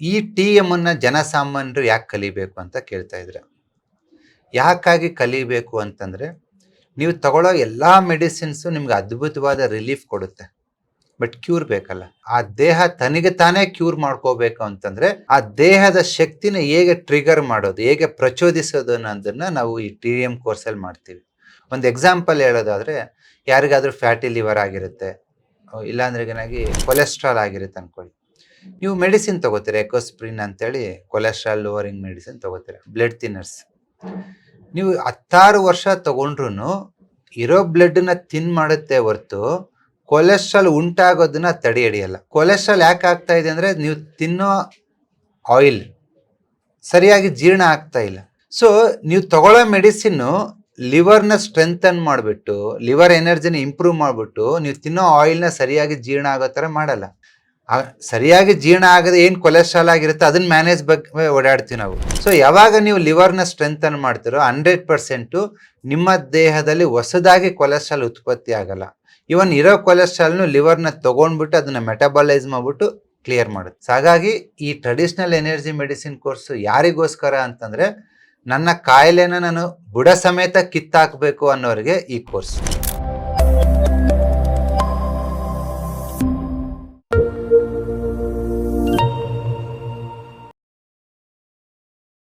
ಈ ಟಿ ಎಮ್ಮನ್ನು ಜನಸಾಮಾನ್ಯರು ಯಾಕೆ ಕಲಿಬೇಕು ಅಂತ ಕೇಳ್ತಾ ಇದ್ರೆ. ಯಾಕಾಗಿ ಕಲಿಬೇಕು ಅಂತಂದ್ರೆ, ನೀವು ತಗೊಳ್ಳೋ ಎಲ್ಲಾ ಮೆಡಿಸಿನ್ಸು ನಿಮ್ಗೆ ಅದ್ಭುತವಾದ ರಿಲೀಫ್ ಕೊಡುತ್ತೆ. ಬಟ್ ಕ್ಯೂರ್ ಬೇಕಲ್ಲ. ಆ ದೇಹ ತನಗೆ ತಾನೇ ಕ್ಯೂರ್ ಮಾಡ್ಕೋಬೇಕು ಅಂತಂದ್ರೆ, ಆ ದೇಹದ ಶಕ್ತಿನ ಹೇಗೆ ಟ್ರಿಗರ್ ಮಾಡೋದು, ಹೇಗೆ ಪ್ರಚೋದಿಸೋದು ಅನ್ನೋದನ್ನ ನಾವು ಈ ಟಿ ಎಂ ಕೋರ್ಸಲ್ಲಿ ಮಾಡ್ತೀವಿ. ಒಂದು ಎಕ್ಸಾಂಪಲ್ ಹೇಳೋದಾದ್ರೆ, ಯಾರಿಗಾದ್ರೂ ಫ್ಯಾಟಿ ಲಿವರ್ ಆಗಿರುತ್ತೆ, ಇಲ್ಲಾಂದ್ರೆ ಏನಾಗಿ ಕೊಲೆಸ್ಟ್ರಾಲ್ ಆಗಿರುತ್ತೆ ಅನ್ಕೊಳ್ಳಿ. ನೀವು ಮೆಡಿಸಿನ್ ತಗೋತೀರಾ ಎಕೋಸ್ಪ್ರಿನ್ ಅಂತೇಳಿ ಕೊಲೆಸ್ಟ್ರಾಲ್ ಲೋವರಿಂಗ್ ಮೆಡಿಸಿನ್ ತಗೋತೀರಾ ಬ್ಲಡ್ ಥಿನ್ನರ್ಸ್ ನೀವು ಹತ್ತಾರು ವರ್ಷ ತಗೊಂಡ್ರು ಇರೋ ಬ್ಲಡ್ನ ತಿನ್ ಮಾಡುತ್ತೆ ಹೊರತು ಕೊಲೆಸ್ಟ್ರಾಲ್ ಉಂಟಾಗೋದನ್ನ ತಡೆ ಹಿಡಿಯಲ್ಲ. ಕೊಲೆಸ್ಟ್ರಾಲ್ ಯಾಕೆ ಆಗ್ತಾ ಇದೆ ಅಂದರೆ ನೀವು ತಿನ್ನೋ ಆಯಿಲ್ ಸರಿಯಾಗಿ ಜೀರ್ಣ ಆಗ್ತಾ ಇಲ್ಲ. ಸೊ ನೀವು ತಗೊಳ್ಳೋ ಮೆಡಿಸಿನ್ನು ಲಿವರ್ನ ಸ್ಟ್ರೆಂಥನ್ ಮಾಡಿಬಿಟ್ಟು ಲಿವರ್ ಎನರ್ಜಿನ ಇಂಪ್ರೂವ್ ಮಾಡಿಬಿಟ್ಟು, ನೀವು ತಿನ್ನೋ ಆಯಿಲ್ನ ಸರಿಯಾಗಿ ಜೀರ್ಣ ಆಗೋ ಥರ ಮಾಡಲ್ಲ. ಸರಿಯಾಗಿ ಜೀರ್ಣ ಆಗದೆ ಏನು ಕೊಲೆಸ್ಟ್ರಾಲ್ ಆಗಿರುತ್ತೆ ಅದನ್ನ ಮ್ಯಾನೇಜ್ ಬಗ್ಗೆ ಓಡಾಡ್ತೀವಿ ನಾವು. ಸೊ ಯಾವಾಗ ನೀವು ಲಿವರ್ನ ಅನ್ನು ಮಾಡ್ತೀರೋ ಹಂಡ್ರೆಡ್ ಪರ್ಸೆಂಟು ನಿಮ್ಮ ದೇಹದಲ್ಲಿ ಹೊಸದಾಗಿ ಕೊಲೆಸ್ಟ್ರಾಲ್ ಉತ್ಪತ್ತಿ ಆಗಲ್ಲ. ಇವನ್ ಇರೋ ಕೊಲೆಸ್ಟ್ರಾಲ್ನು ಲಿವರ್ನ ತಗೊಂಡ್ಬಿಟ್ಟು ಅದನ್ನ ಮೆಟಬಲೈಸ್ ಮಾಡ್ಬಿಟ್ಟು ಕ್ಲಿಯರ್ ಮಾಡುತ್ತೆ. ಹಾಗಾಗಿ ಈ ಟ್ರೆಡಿಷನಲ್ ಎನರ್ಜಿ ಮೆಡಿಸಿನ್ ಕೋರ್ಸ್ ಯಾರಿಗೋಸ್ಕರ ಅಂತಂದ್ರೆ ನನ್ನ ಕಾಯಿಲೆನ ನಾನು ಬುಡ ಸಮೇತ ಕಿತ್ತಾಕಬೇಕು ಅನ್ನೋರಿಗೆ ಈ ಕೋರ್ಸ್